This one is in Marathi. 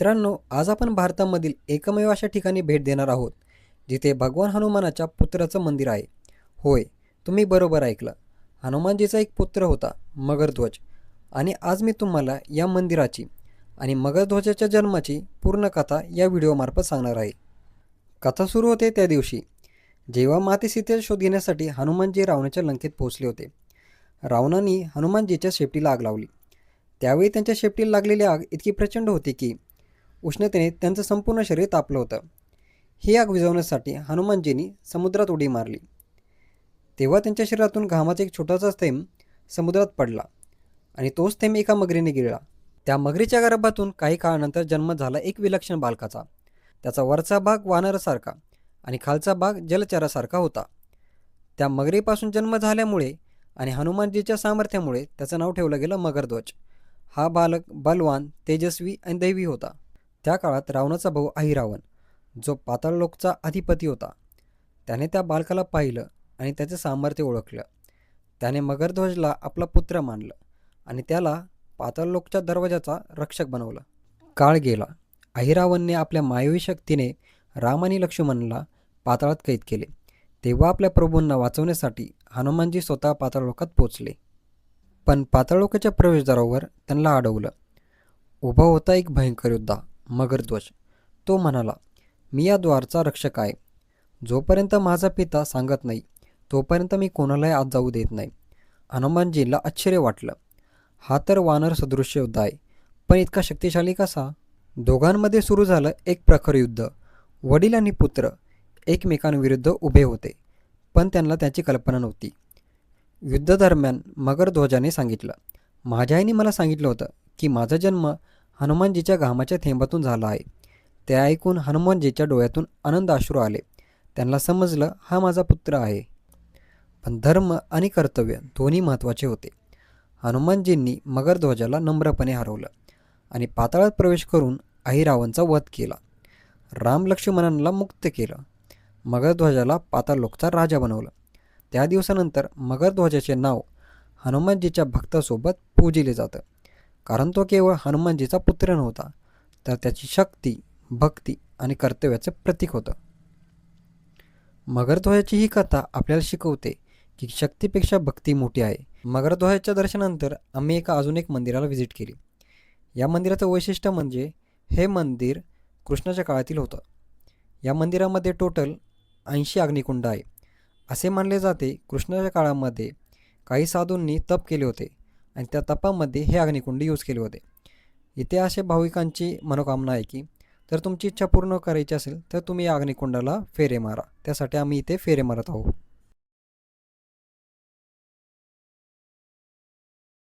मित्रांनो आज आपण भारतामधील एकमेव अशा ठिकाणी भेट देणार आहोत जिथे भगवान हनुमानाच्या पुत्राचं मंदिर आहे. होय तुम्ही बरोबर ऐकलं. हनुमानजीचा एक पुत्र होता मगरध्वज. आणि आज मी तुम्हाला या मंदिराची आणि मगरध्वजाच्या जन्माची पूर्ण कथा या व्हिडिओमार्फत सांगणार आहे. कथा सुरू होते त्या दिवशी जेव्हा माते सीतेचा शोध घेण्यासाठी हनुमानजी रावणाच्या लंकेत पोहोचले होते. रावणाने हनुमानजीच्या शेपटीला आग लावली. त्यावेळी त्यांच्या शेपटीला लागलेली आग इतकी प्रचंड होती की उष्णतेने त्यांचं संपूर्ण शरीर तापलं होतं. ही आग विझवण्यासाठी हनुमानजींनी समुद्रात उडी मारली. तेव्हा त्यांच्या शरीरातून घामाचा एक छोटासा थेंब समुद्रात पडला आणि तोच थेंब एका मगरीने गिळला. त्या मगरीच्या गर्भातून काही काळानंतर जन्म झाला एक विलक्षण बालकाचा. त्याचा वरचा भाग वानरासारखा आणि खालचा भाग जलचरासारखा होता. त्या मगरीपासून जन्म झाल्यामुळे आणि हनुमानजीच्या सामर्थ्यामुळे त्याचं नाव ठेवलं गेलं मगरध्वज. हा बालक बलवान तेजस्वी आणि दैवी होता. त्या काळात रावणाचा भाऊ अहिरावण जो पाताळलोकचा अधिपती होता त्याने त्या बालकाला पाहिलं आणि त्याचं सामर्थ्य ओळखलं. त्याने मगरध्वजला आपला पुत्र मानलं आणि त्याला पाताळलोकच्या दरवाजाचा रक्षक बनवलं. काळ गेला. अहिरावणने आपल्या मायवी शक्तीने राम आणि लक्ष्मणला पाताळात कैद केले. तेव्हा आपल्या प्रभूंना वाचवण्यासाठी हनुमानजी स्वतः पाताळलोकात पोचले पण पाताळलोकाच्या प्रवेशद्वारावर त्यांना अडवलं. उभा होता एक भयंकर योद्धा. मगरध्वज तो म्हणाला मी या द्वारचा रक्षक आहे. जोपर्यंत माझा पिता सांगत नाही तोपर्यंत मी कोणालाही आत जाऊ देत नाही. हनुमानजीला आश्चर्य वाटलं. हा तर वानर सदृश्य युद्ध आहे पण इतका शक्तिशाली कसा दोघांमध्ये सुरू झालं एक प्रखर युद्ध. वडील आणि पुत्र एकमेकांविरुद्ध उभे होते पण त्यांना त्याची कल्पना नव्हती. युद्धादरम्यान मगरध्वजाने सांगितलं माझ्या आईने मला सांगितलं होतं की माझा जन्म हनुमानजीच्या घामाच्या थेंबातून झाला आहे. ते ऐकून हनुमानजीच्या डोळ्यातून आनंद अश्रू आले. त्यांना समजलं हा माझा पुत्र आहे. पण धर्म आणि कर्तव्य दोन्ही महत्त्वाचे होते. हनुमानजींनी मगरध्वजाला नम्रपणे हरवलं आणि पाताळात प्रवेश करून अहिरावणचा वध केला. राम लक्ष्मणांना मुक्त केलं. मगरध्वजाला पाताळलोकचा राजा बनवलं. त्या दिवसानंतर मगरध्वजाचे नाव हनुमानजीच्या भक्तासोबत पूजिले जातं. कारण तो केवळ हनुमानजीचा पुत्र नव्हता तर त्याची शक्ती भक्ती आणि कर्तव्याचं प्रतीक होतं. मगरध्वजाची ही कथा आपल्याला शिकवते की शक्तीपेक्षा भक्ती मोठी आहे. मगरध्वजाच्या दर्शनानंतर आम्ही एका अजून एक मंदिराला व्हिजिट केली. या मंदिराचं वैशिष्ट्य म्हणजे हे मंदिर कृष्णाच्या काळातील होतं. या मंदिरामध्ये टोटल ऐंशी अग्निकुंड आहे. असे मानले जाते कृष्णाच्या काळामध्ये काही साधूंनी तप केले होते. आणि त्या तपामध्ये हे अग्निकुंड यूज केले होते. इथे असे भाविकांची मनोकामना आहे की तर तुमची इच्छा पूर्ण करायची असेल तर तुम्ही या अग्निकुंडाला फेरे मारा. त्यासाठी आम्ही इथे फेरे मारत आहोत.